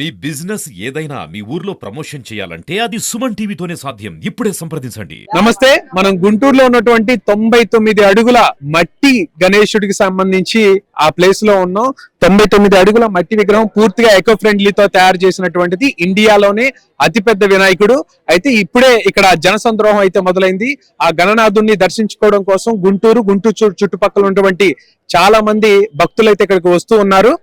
మీ business ఏదైనా మీ ఊర్లో promotion చేయాలంటే అది సుమన్ టీవీతోనే సాధ్యం. ఇప్పుడే సంప్రదించండి. నమస్తే మనం గుంటూరులో ఉన్నటువంటి తొంభై తొమ్మిది అడుగుల మట్టి గణేశుడికి సంబంధించి ఆ ప్లేస్లో ఉన్నాం. తొంభై తొమ్మిది అడుగుల మట్టి విగ్రహం పూర్తిగా ఎకో ఫ్రెండ్లీతో తయారు చేసినటువంటిది ఇండియాలోనే అతిపెద్ద వినాయకుడు. అయితే ఇప్పుడే ఇక్కడ జనసంద్రోహం అయితే మొదలైంది. ఆ గణనాథుణ్ణి దర్శించుకోవడం కోసం గుంటూరు గుంటూరు చుట్టుపక్కల ఉన్నటువంటి చాలా మంది భక్తులు అయితే ఇక్కడికి వస్తూ ఉన్నారు.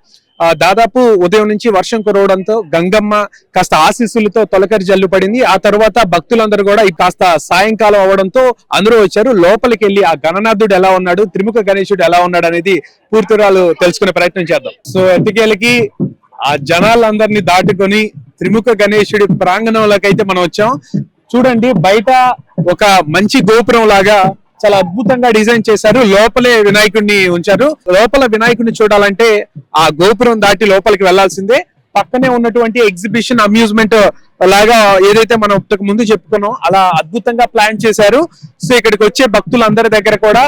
దాదాపు ఉదయం నుంచి వర్షం కురవడంతో గంగమ్మ కాస్త ఆశీస్సులతో తొలకరి జల్లు పడింది. ఆ తర్వాత భక్తులందరూ కూడా ఈ కాస్త సాయంకాలం అవడంతో అందరూ వచ్చారు. లోపలికి వెళ్ళి ఆ గణనాథుడు ఎలా ఉన్నాడు త్రిముఖ గణేశుడు ఎలా ఉన్నాడు అనేది పూర్తిరాలు తెలుసుకునే ప్రయత్నం చేద్దాం. సో ఎతికేలకి ఆ జనాలందరినీ దాటుకొని త్రిముఖ గణేశుడి ప్రాంగణంలోకి అయితే మనం వచ్చాం. చూడండి బయట ఒక మంచి గోపురం లాగా చాలా అద్భుతంగా డిజైన్ చేశారు. లోపలే వినాయకుడిని ఉంచారు. లోపల వినాయకుడిని చూడాలంటే ఆ గోపురం దాటి లోపలికి వెళ్ళాల్సిందే. పక్కనే ఉన్నటువంటి ఎగ్జిబిషన్ అమ్యూజ్మెంట్ లాగా ఏదైతే మనం ఇంతకు ముందు చెప్పుకున్నాం అలా అద్భుతంగా ప్లాన్ చేశారు. సో ఇక్కడికి వచ్చే భక్తులందరి దగ్గర కూడా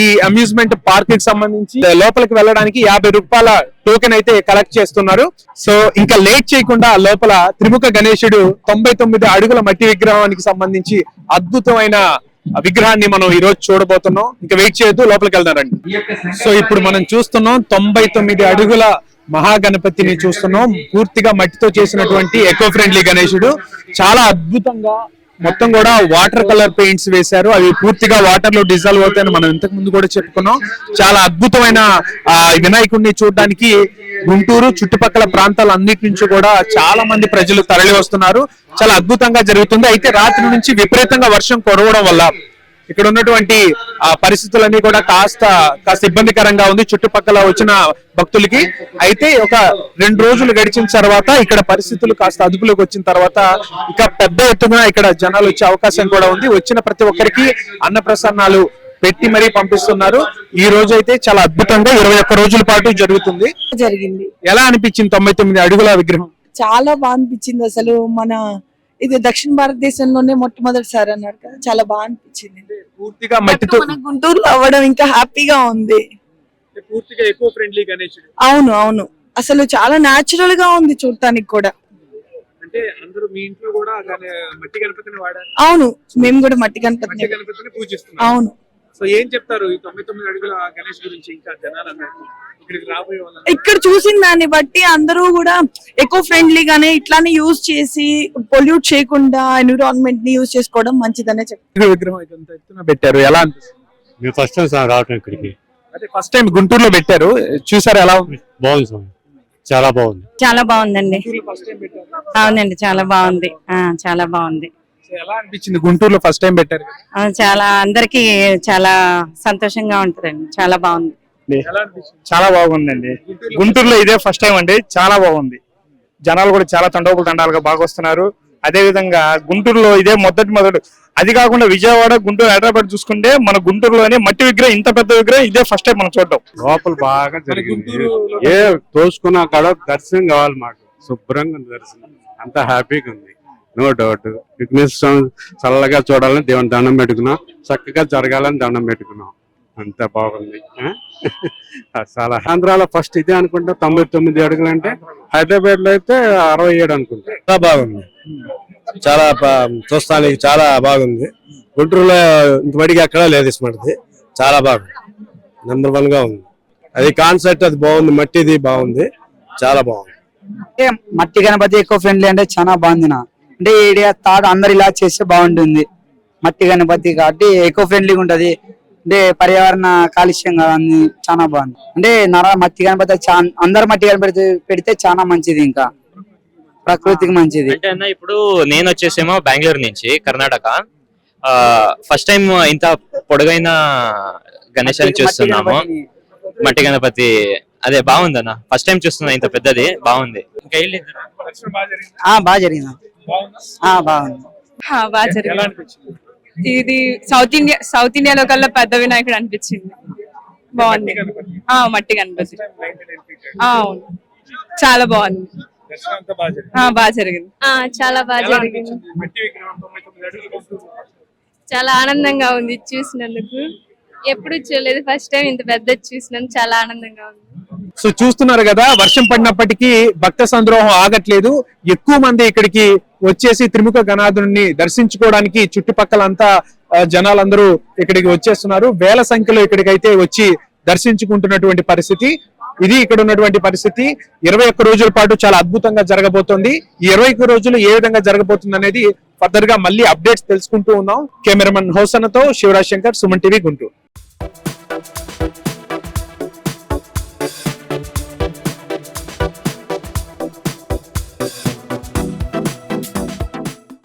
ఈ అమ్యూజ్మెంట్ పార్క్కి సంబంధించి లోపలికి వెళ్ళడానికి యాభై రూపాయల టోకెన్ అయితే కలెక్ట్ చేస్తున్నారు. సో ఇంకా లేట్ చేయకుండా లోపల త్రిముఖ గణేశుడు తొంభై తొమ్మిది అడుగుల మట్టి విగ్రహానికి సంబంధించి అద్భుతమైన విగ్రహాన్ని మనం ఈ రోజు చూడబోతున్నాం. ఇంకా వెయిట్ చేయొద్దు లోపలికి వెళ్దారండి సో ఇప్పుడు మనం చూస్తున్నాం తొంభై తొమ్మిది అడుగుల మహాగణపతిని చూస్తున్నాం. పూర్తిగా మట్టితో చేసినటువంటి ఎకో ఫ్రెండ్లీ గణేశుడు. చాలా అద్భుతంగా మొత్తం కూడా వాటర్ కలర్ పెయింట్స్ వేశారు. అవి పూర్తిగా వాటర్లో డిజాల్వ్ అవుతాయని మనం ఇంతకు ముందు కూడా చెప్పుకున్నాం. చాలా అద్భుతమైన ఆ వినాయకుడిని చూడడానికి గుంటూరు చుట్టుపక్కల ప్రాంతాల అన్నిటి నుంచి కూడా చాలా మంది ప్రజలు తరలి వస్తున్నారు చాలా అద్భుతంగా జరుగుతుంది. అయితే రాత్రి నుంచి విపరీతంగా వర్షం కురవడం వల్ల ఇక్కడ ఉన్నటువంటి ఆ పరిస్థితులన్నీ కూడా కాస్త కాస్త ఇబ్బందికరంగా ఉంది చుట్టుపక్కల వచ్చిన భక్తులకి. అయితే ఒక రెండు రోజులు గడిచిన తర్వాత ఇక్కడ పరిస్థితులు కాస్త అదుపులోకి వచ్చిన తర్వాత ఇక పెద్ద ఎత్తున ఇక్కడ జనాలు వచ్చే అవకాశం కూడా ఉంది. వచ్చిన ప్రతి ఒక్కరికి అన్న ప్రసన్నాలు పెట్టి మరీ పంపిస్తున్నారు. ఈ రోజు అయితే చాలా అద్భుతంగా ఇరవై ఒక్క రోజుల పాటు జరుగుతుంది. జరిగింది. ఎలా అనిపించింది తొంభై తొమ్మిది అడుగుల విగ్రహం? చాలా బాగా అనిపించింది అసలు మన ఇది దక్షిణ భారతదేశంలోనే మొట్టమొదటిసారి అన్నారు కదా. చాలా బాగా అనిపించింది. పూర్తిగా మట్టితో మన గుంటూరులో అవ్వడం ఇంకా హ్యాపీగా ఉంది. పూర్తిగా ఎక్కువ ఫ్రెండ్లీ గణేశుడు అవును అవును. అసలు చాలా నాచురల్గా ఉంది చూడటానికి కూడా. అంటే అందరూ మీ ఇంట్లో కూడా మట్టి గణపతిని వాడారు అవును మేము కూడా మట్టి గణపతి గణపతిని అవును. సో ఏం చెప్తారు ఈ తొమ్మిది తొమ్మిది అడుగుల గణేష్ గురించి ఇంకా జనాలందరికీ? ఇక్కడికి రాబోయే వాళ్ళ ఇక్కడ చూసిన దాన్ని బట్టి అందరూ కూడా ఎకో ఫ్రెండ్లీగానే ఇట్లానే యూజ్ చేసి పొల్యూట్ చేయకుండా ఎన్విరాన్మెంట్ని యూజ్ చేసుకోవడం మంచిదనే చెప్తాను విగ్రహం ఇదంతా ఎత్తున పెట్టారు. ఎలా అనిపిస్తుంది? మేము ఫస్ట్ టైం సార్ రావటం ఇక్కడికి. అదే ఫస్ట్ టైం గుంటూరులో పెట్టారు. చూసారు ఎలా బాగుంది స్వామి. చాలా బాగుంది. చాలా బాగుందండి. ఫస్ట్ టైం పెట్టారు. అవునండి చాలా బాగుంది. ఆ చాలా బాగుంది. ఎలా అనిపించింది? గుంటూరులో ఫస్ట్ టైం పెట్టారు కదా? ఆ, చాలా అందరికి చాలా సంతోషంగా ఉంటుందండి. చాలా బాగుంది. చాలా బాగుందండి. గుంటూరులో ఇదే ఫస్ట్ టైం అండి. చాలా బాగుంది. జనాలు కూడా చాలా తండోపులు తండాలుగా బాగా వస్తున్నారు. అదే విధంగా గుంటూరులో ఇదే మొదటి మొదటి అది కాకుండా విజయవాడ గుంటూరు హైదరాబాద్ చూసుకుంటే మన గుంటూరులోనే మట్టి విగ్రహం ఇంత పెద్ద విగ్రహం ఇదే ఫస్ట్ టైం మనం చూడటం లోపల బాగా జరిగింది. ఏ తోసుకున్నా కాడ దర్శనం కావాలి మాకు. శుభ్రంగా దర్శనం. అంత హ్యాపీగా ఉంది. నో డౌట్ విఘ్నేశ్వర చల్లగా చూడాలని దేవుని దండం పెట్టుకున్నాం చక్కగా జరగాలని దండం పెట్టుకున్నాం. అంత బాగుంది ఆ? చాలా. ఆంధ్రాలో ఫస్ట్ ఇదే అనుకుంటా తొంభై తొమ్మిది అడుగులు అంటే హైదరాబాద్లో అయితే అరవై ఏడు అనుకుంటా. చాలా బాగుంది. చాలా చూస్తానికి చాలా బాగుంది. గుంటూరులో ఇంతవరకు ఎక్కడా లేదు ఇస్మటిది చాలా బాగుంది. నెంబర్ వన్గా ఉంది. అది కాన్సెప్ట్ అది బాగుంది. మట్టిది బాగుంది. చాలా బాగుంది. మట్టి గణపతి ఎక్కువ ఫ్రెండ్లీ అంటే చాలా బాగుంది నా. అంటే ఈ ఏరియా థాట్ అందరు ఇలా చేస్తే బాగుంటుంది. మట్టి గణపతి కాబట్టి ఎక్కువ ఫ్రెండ్లీగా ఉంటది అంటే పర్యావరణ కాలుష్యం కాదు అన్ని చాలా బాగుంది. అంటే నర మట్టి గణపతి అందరు మట్టి గణపతి పెడితే చాలా మంచిది ఇంకా. ప్రకృతికి మంచిది. అంటే అన్న ఇప్పుడు నేను వచ్చేసేమో బెంగళూరు నుంచి కర్ణాటక. ఫస్ట్ టైం ఇంత పొడుగైన గణేశాన్ని చూస్తున్నాము. మట్టి గణపతి. అదే బాగుంది అన్న. ఫస్ట్ టైం చూస్తున్నా ఇంత పెద్దది. బాగుంది. ఇంకా బాగా జరిగింది. బాగుందా? ఆ బాగుంది బాగా జరిగింది. ఇది సౌత్ ఇండియా సౌత్ ఇండియాలో కల్లా పెద్ద వినాయకుడు అనిపించింది. బాగుంది. మట్టి గణపతి. 99 feet. ఆ, అవును. చాలా బాగుంది. బాగా జరిగింది. చాలా బాగా జరిగింది. చాలా ఆనందంగా ఉంది చూసినందుకు. ఎప్పుడు చూడలేదు ఫస్ట్ టైం ఇంత పెద్ద చూసినందుకు చాలా ఆనందంగా ఉంది. సో చూస్తున్నారు కదా వర్షం పడినప్పటికీ భక్త సంద్రోహం ఆగట్లేదు. ఎక్కువ మంది ఇక్కడికి వచ్చేసి త్రిముఖ గణాధుని దర్శించుకోవడానికి చుట్టుపక్కలంతా జనాలందరూ ఇక్కడికి వచ్చేస్తున్నారు. వేల సంఖ్యలో ఇక్కడికైతే వచ్చి దర్శించుకుంటున్నటువంటి పరిస్థితి. ఇది ఇక్కడ ఉన్నటువంటి పరిస్థితి. ఇరవై ఒక్క రోజుల పాటు చాలా అద్భుతంగా జరగబోతోంది. ఈ ఇరవై ఒక్క రోజులు ఏ విధంగా జరగబోతుంది అనేది ఫర్దర్గా మళ్ళీ అప్డేట్స్ తెలుసుకుంటూ ఉన్నాం. కెమెరామన్ హోసనతో శివరాజ్ శంకర్ సుమన్ టీవీ గుంటూరు.